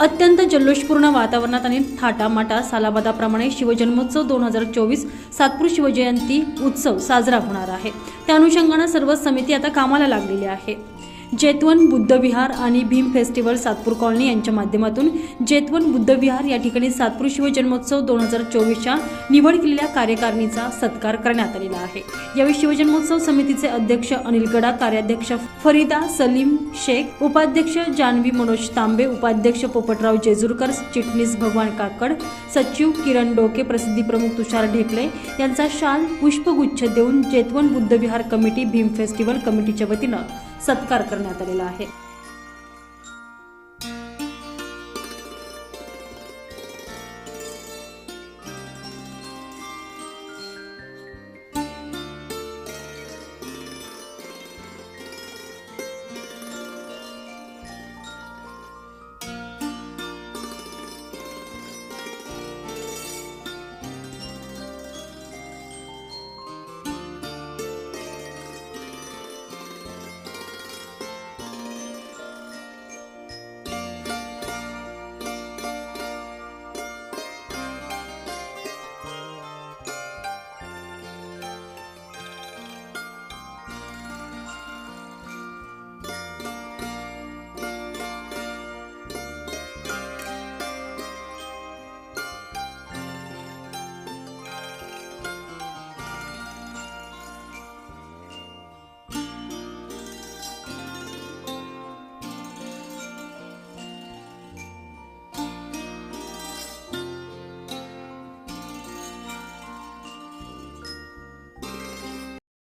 अत्यंत जल्लोषपूर्ण वातावरणात आणि थाटामाटा सालाबादाप्रमाणे शिवजन्मोत्सव दोन हजार चोवीस सातपूर शिवजयंती उत्सव साजरा होणार आहे. त्या अनुषंगानं सर्व समिती आता कामाला लागलेली आहे. जेतवन बुद्धविहार आणि भीम फेस्टिवल सातपूर कॉलनी यांच्या माध्यमातून जेतवन बुद्धविहार या ठिकाणी सातपूर शिवजन्मोत्सव दोन हजार चोवीसच्या निवड केलेल्या कार्यकारिणीचा सत्कार करण्यात आलेला आहे. यावेळी शिवजन्मोत्सव समितीचे अध्यक्ष अनिल गडा कार्याध्यक्ष फरीदा सलीम शेख उपाध्यक्ष जानवी मनोज तांबे उपाध्यक्ष पोपटराव जेजूरकर चिटणीस भगवान काकड सचिव किरण डोके प्रसिद्धी प्रमुख तुषार ढेकळे यांचा शाल पुष्पगुच्छ देऊन जेतवन बुद्धविहार कमिटी भीम फेस्टिवल कमिटीच्या वतीनं सत्कार करण्यात आलेला आहे.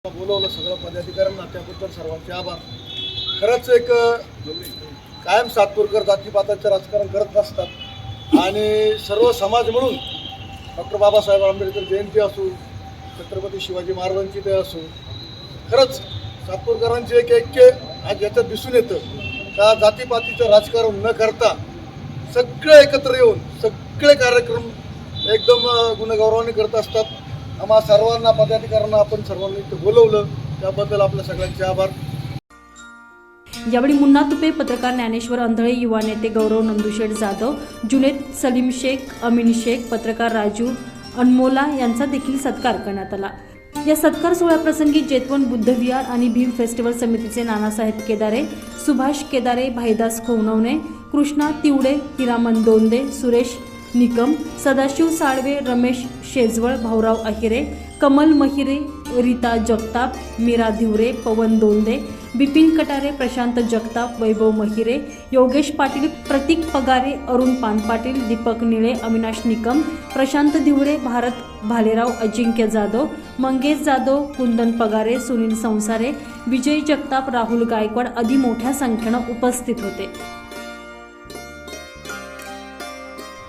बोलवलं सगळं पदाधिकाऱ्यांना त्याबद्दल सर्वांचे आभार. खरंच एक कायम सातपूरकर जातीपाताचं राजकारण करत नसतात. आणि सर्व समाज म्हणून डॉक्टर बाबासाहेब आंबेडकर जयंती असो छत्रपती शिवाजी महाराजांची ते असो खरंच सातपूरकरांचे एक ऐक्य आज याच्यात दिसून येतं का जातीपातीचं राजकारण न करता सगळे एकत्र येऊन सगळे कार्यक्रम एकदम गुणगौरवाने करत असतात. आम्हा सर्वांना पदाधिकाऱ्यांना आपण सर्वांनी इथं बोलवलं. त्याबद्दल आपल्या सगळ्यांचे आभार. यावेळी मुन्ना तुपे पत्रकार ज्ञानेश्वर अंधळे युवा नेते गौरव नंदुशेठ जाधव जुनेद सलीम शेख अमीन शेख पत्रकार राजू अनमोला यांचा देखील सत्कार करण्यात आला. या सत्कार सोहळ्याप्रसंगी जेतवन बुद्धविहार आणि भीम फेस्टिवल समितीचे नानासाहेब केदारे सुभाष केदारे भाईदास खोनवणे कृष्णा तिवडे हिरामन दोंदे सुरेश निकम सदाशिव साळवे रमेश शेजवळ भाऊराव अहिरे कमल महिरे रीता जगताप मीरा धिवरे पवन दोंदे बिपिन कटारे प्रशांत जगताप वैभव महिरे योगेश पाटील प्रतीक पगारे अरुण पानपाटील दीपक निळे अविनाश निकम प्रशांत धिवरे भारत भालेराव अजिंक्य जाधव मंगेश जाधव कुंदन पगारे सुनील संसारे विजय जगताप राहुल गायकवाड आदी मोठ्या संख्येनं उपस्थित होते.